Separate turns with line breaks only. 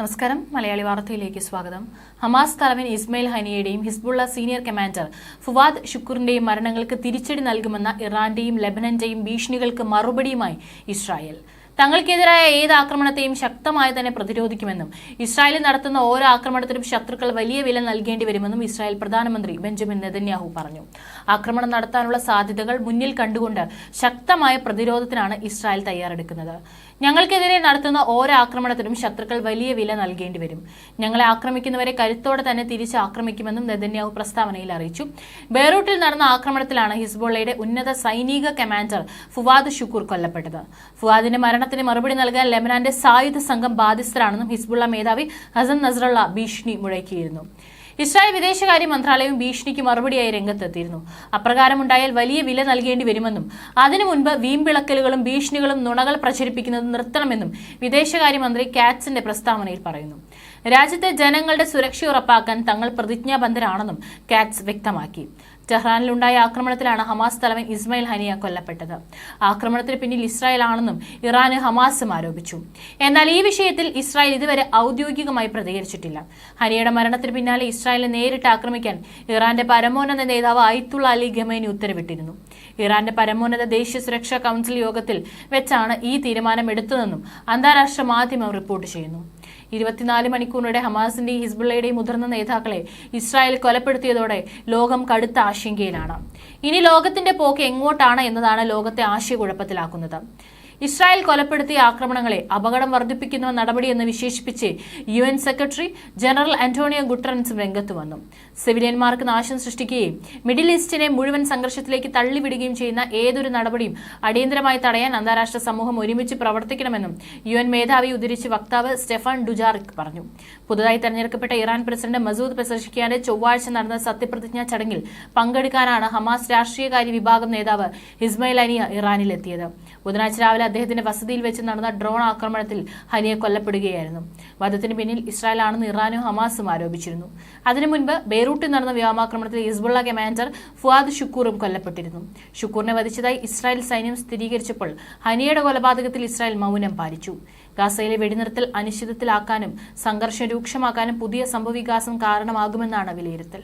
നമസ്കാരം. മലയാളി വാർത്തയിലേക്ക് സ്വാഗതം. ഹമാസ് തലവൻ ഇസ്മയിൽ ഹനിയുടെയും ഹിസ്ബുള്ള സീനിയർ കമാൻഡർ ഫുവാദ് ഷുക്കൂറിന്റെയും മരണങ്ങൾക്ക് തിരിച്ചടി നൽകുമെന്ന ഇറാന്റെയും ലെബനന്റെയും ഭീഷണികൾക്ക് മറുപടിയുമായി ഇസ്രായേൽ. തങ്ങൾക്കെതിരായ ഏത് ആക്രമണത്തെയും ശക്തമായി തന്നെ പ്രതിരോധിക്കുമെന്നും ഇസ്രായേൽ നടത്തുന്ന ഓരോ ആക്രമണത്തിനും ശത്രുക്കൾ വലിയ വില നൽകേണ്ടി വരുമെന്നും ഇസ്രായേൽ പ്രധാനമന്ത്രി ബെഞ്ചമിൻ നെതന്യാഹു പറഞ്ഞു. ആക്രമണം നടത്താനുള്ള സാധ്യതകൾ മുന്നിൽ കണ്ടുകൊണ്ട് ശക്തമായ പ്രതിരോധത്തിനാണ് ഇസ്രായേൽ തയ്യാറെടുക്കുന്നത്. ഞങ്ങൾക്കെതിരെ നടത്തുന്ന ഓരോ ആക്രമണത്തിനും ശത്രുക്കൾ വലിയ വില നൽകേണ്ടി വരും. ഞങ്ങളെ ആക്രമിക്കുന്നവരെ കരുത്തോടെ തന്നെ തിരിച്ച് ആക്രമിക്കുമെന്നും നെതന്യാഹു പ്രസ്താവനയിൽ അറിയിച്ചു. ബെയ്റൂട്ടിൽ നടന്ന ആക്രമണത്തിലാണ് ഹിസ്ബോളയുടെ ഉന്നത സൈനിക കമാൻഡർ ഫുവാദ് ഷുക്കൂർ കൊല്ലപ്പെട്ടത്. ഫുവാദിന്റെ മരണത്തിന് മറുപടി നൽകാൻ ലെബനാന്റെ സായുധ സംഘം ബാധ്യസ്ഥരാണെന്നും ഹിസ്ബുള്ള മേധാവി ഹസൻ നസറുള്ള ഭീഷണി മുഴക്കിയിരുന്നു. ഇസ്രായേൽ വിദേശകാര്യ മന്ത്രാലയവും ഭീഷണിക്ക് മറുപടിയായി രംഗത്തെത്തിയിരുന്നു. അപ്രകാരമുണ്ടായാൽ വലിയ വില നൽകേണ്ടി വരുമെന്നും അതിനു മുൻപ് വീമ്പിളക്കലുകളും ഭീഷണികളും നുണകൾ പ്രചരിപ്പിക്കുന്നത് നിർത്തണമെന്നും വിദേശകാര്യമന്ത്രി കാറ്റ്സിന്റെ പ്രസ്താവനയിൽ പറയുന്നു. രാജ്യത്തെ ജനങ്ങളുടെ സുരക്ഷ ഉറപ്പാക്കാൻ തങ്ങൾ പ്രതിജ്ഞാബദ്ധരാണെന്നും കാറ്റ്സ് വ്യക്തമാക്കി. ടെഹ്റാനിലുണ്ടായ ആക്രമണത്തിലാണ് ഹമാസ് തലവൻ ഇസ്മയിൽ ഹനിയ കൊല്ലപ്പെട്ടത്. ആക്രമണത്തിന് പിന്നിൽ ഇസ്രായേൽ ആണെന്നും ഇറാന് ഹമാസും ആരോപിച്ചു. എന്നാൽ ഈ വിഷയത്തിൽ ഇസ്രായേൽ ഇതുവരെ ഔദ്യോഗികമായി പ്രതികരിച്ചിട്ടില്ല. ഹനിയുടെ മരണത്തിന് പിന്നാലെ ഇസ്രായേലിനെ നേരിട്ട് ആക്രമിക്കാൻ ഇറാന്റെ പരമോന്നത നേതാവ് അയിത്തുള്ള അലി ഖമേനി ഉത്തരവിട്ടിരുന്നു. ഇറാന്റെ പരമോന്നത ദേശീയ സുരക്ഷാ കൗൺസിൽ യോഗത്തിൽ വെച്ചാണ് ഈ തീരുമാനം എടുത്തതെന്നും അന്താരാഷ്ട്ര മാധ്യമം റിപ്പോർട്ട് ചെയ്യുന്നു. ഇരുപത്തിനാല് മണിക്കൂറിനിടെ ഹമാസിന്റെയും ഹിസ്ബുള്ളയുടെയും മുതിർന്ന നേതാക്കളെ ഇസ്രായേൽ കൊലപ്പെടുത്തിയതോടെ ലോകം കടുത്ത ആശങ്കയിലാണ്. ഇനി ലോകത്തിന്റെ പോക്ക് എങ്ങോട്ടാണ് എന്നതാണ് ലോകത്തെ ആശയക്കുഴപ്പത്തിലാക്കുന്നത്. ഇസ്രായേൽ കൊലപ്പെടുത്തിയ ആക്രമണങ്ങളെ അപകടം വർദ്ധിപ്പിക്കുന്ന നടപടിയെന്ന് വിശേഷിപ്പിച്ച് U N secretary general Antonio ഗുട്ടറൻസും രംഗത്ത് വന്നു. സിവിലിയന്മാർക്ക് നാശം സൃഷ്ടിക്കുകയും മിഡിൽ ഈസ്റ്റിനെ മുഴുവൻ സംഘർഷത്തിലേക്ക് തള്ളിവിടുകയും ചെയ്യുന്ന ഏതൊരു നടപടിയും അടിയന്തരമായി തടയാൻ അന്താരാഷ്ട്ര സമൂഹം ഒരുമിച്ച് പ്രവർത്തിക്കണമെന്നും യു എൻ മേധാവി ഉദ്ധരിച്ച് വക്താവ് സ്റ്റെഫാൻ ഡുജാറിക് പറഞ്ഞു. പുതുതായി തെരഞ്ഞെടുക്കപ്പെട്ട ഇറാൻ പ്രസിഡന്റ് മസൂദ് പെസഷിക്കാന്റെ ചൊവ്വാഴ്ച നടന്ന സത്യപ്രതിജ്ഞാ ചടങ്ങിൽ പങ്കെടുക്കാനാണ് ഹമാസ് രാഷ്ട്രീയകാര്യ വിഭാഗം നേതാവ് ഇസ്മയിൽ അനിയ ഇറാനിലെത്തിയത്. ബുധനാഴ്ച രാവിലെ അദ്ദേഹത്തിന്റെ വസതിയിൽ വെച്ച് നടന്ന ഡ്രോൺ ആക്രമണത്തിൽ ഹനിയെ കൊല്ലപ്പെടുകയായിരുന്നു. വധത്തിന് പിന്നിൽ ഇസ്രായേൽ ഇസ്രായേലാണെന്ന് ഇറാനും ഹമാസും ആരോപിച്ചിരുന്നു. അതിനു മുൻപ് ബെയ്റൂട്ടിൽ നടന്ന വ്യോമാക്രമണത്തിൽ ഹിസ്ബുള്ള കമാൻഡർ ഫുവാദ് ഷുക്കൂറും കൊല്ലപ്പെട്ടിരുന്നു. ഷുക്കൂറിനെ വധിച്ചതായി ഇസ്രായേൽ സൈന്യം സ്ഥിരീകരിച്ചപ്പോൾ ഹനിയയുടെ കൊലപാതകത്തിൽ ഇസ്രായേൽ മൗനം പാലിച്ചു. ഗാസയിലെ വെടിനിർത്തൽ അനിശ്ചിതത്തിലാക്കാനും സംഘർഷം രൂക്ഷമാക്കാനും പുതിയ സംഭവവികാസം കാരണമാകുമെന്നാണ് വിലയിരുത്തൽ.